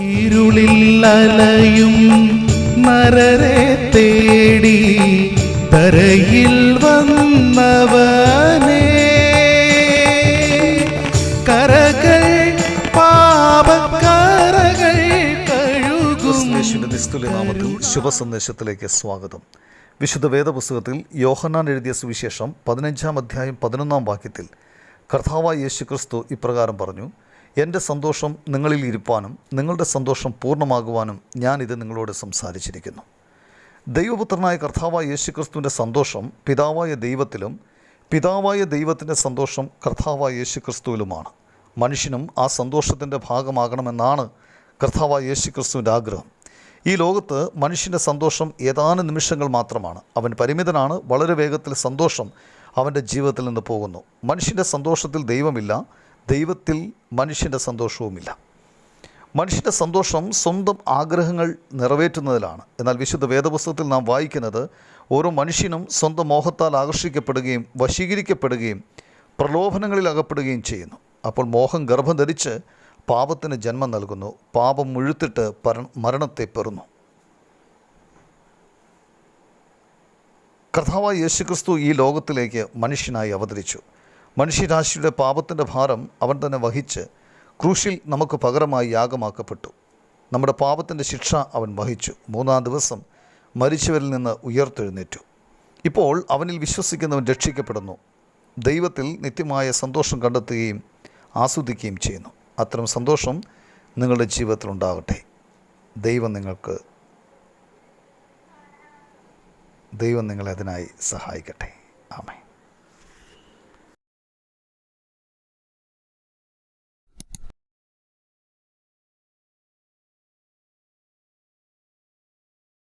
ഇരുളിൽ അലയും നരരെ തേടി തരയിൽ വന്നവനേ. കരകൾ പാപക്കരകൾ നാമത്തിൽ ശുഭസന്ദേശത്തിലേക്ക് സ്വാഗതം. വിശുദ്ധ വേദപുസ്തകത്തിൽ യോഹന്നാൻ എഴുതിയ സുവിശേഷം പതിനഞ്ചാം അധ്യായം പതിനൊന്നാം വാക്യത്തിൽ കർത്താവായ യേശു ക്രിസ്തു ഇപ്രകാരം പറഞ്ഞു എന്റെ സന്തോഷം നിങ്ങളിൽ ഇരുപ്പാനും നിങ്ങളുടെ സന്തോഷം പൂർണമാകുവാനും ഞാനിത് നിങ്ങളോട് സംസാരിച്ചിരിക്കുന്നു. ദൈവപുത്രനായ കർത്താവായ യേശു ക്രിസ്തുവിന്റെ സന്തോഷം പിതാവായ ദൈവത്തിലും പിതാവായ ദൈവത്തിന്റെ സന്തോഷം കർത്താവായ യേശുക്രിസ്തുവിലുമാണ്. മനുഷ്യനും ആ സന്തോഷത്തിന്റെ ഭാഗമാകണമെന്നാണ് കർത്താവായ യേശു ക്രിസ്തുവിന്റെ ആഗ്രഹം. ഈ ലോകത്ത് മനുഷ്യന്റെ സന്തോഷം ഏതാനും നിമിഷങ്ങൾ മാത്രമാണ്. അവൻ പരിമിതനാണ് വളരെ വേഗത്തിൽ സന്തോഷം അവന്റെ ജീവിതത്തിൽ നിന്ന് പോകുന്നു. മനുഷ്യന്റെ സന്തോഷത്തിൽ ദൈവമില്ല ദൈവത്തിൽ മനുഷ്യന്റെ സന്തോഷവുമില്ല. മനുഷ്യന്റെ സന്തോഷം സ്വന്തം ആഗ്രഹങ്ങൾ നിറവേറ്റുന്നതിലാണ്. എന്നാൽ വിശുദ്ധ വേദപുസ്തകത്തിൽ നാം വായിക്കുന്നത് ഓരോ മനുഷ്യനും സ്വന്തം മോഹത്താൽ ആകർഷിക്കപ്പെടുകയും വശീകരിക്കപ്പെടുകയും പ്രലോഭനങ്ങളിൽ അകപ്പെടുകയും ചെയ്യുന്നു. അപ്പോൾ മോഹം ഗർഭം ധരിച്ച് പാപത്തിന് ജന്മം നൽകുന്നു. പാപം മുഴുത്തിട്ട് പര മരണത്തെ പെറുന്നു. കർത്താവായ യേശുക്രിസ്തു ഈ ലോകത്തിലേക്ക് മനുഷ്യനായി അവതരിച്ചു. മനുഷ്യരാശിയുടെ പാപത്തിന്റെ ഭാരം അവൻ തന്നെ വഹിച്ച് ക്രൂശിൽ നമുക്ക് പകരമായി യാഗമാക്കപ്പെട്ടു. നമ്മുടെ പാപത്തിന്റെ ശിക്ഷ അവൻ വഹിച്ചു. മൂന്നാം ദിവസം മരിച്ചവരിൽ നിന്ന് ഉയർത്തെഴുന്നേറ്റു. ഇപ്പോൾ അവനിൽ വിശ്വസിക്കുന്നവൻ രക്ഷിക്കപ്പെടുന്നു. ദൈവത്തിൽ നിത്യമായ സന്തോഷം കണ്ടെത്തുകയും ആസ്വദിക്കുകയും ചെയ്യുന്നു. അത്തരം സന്തോഷം നിങ്ങളുടെ ജീവിതത്തിൽ ഉണ്ടാകട്ടെ. ദൈവം നിങ്ങൾക്ക് ദൈവം നിങ്ങളെ അതിനായി സഹായിക്കട്ടെ. ആമേ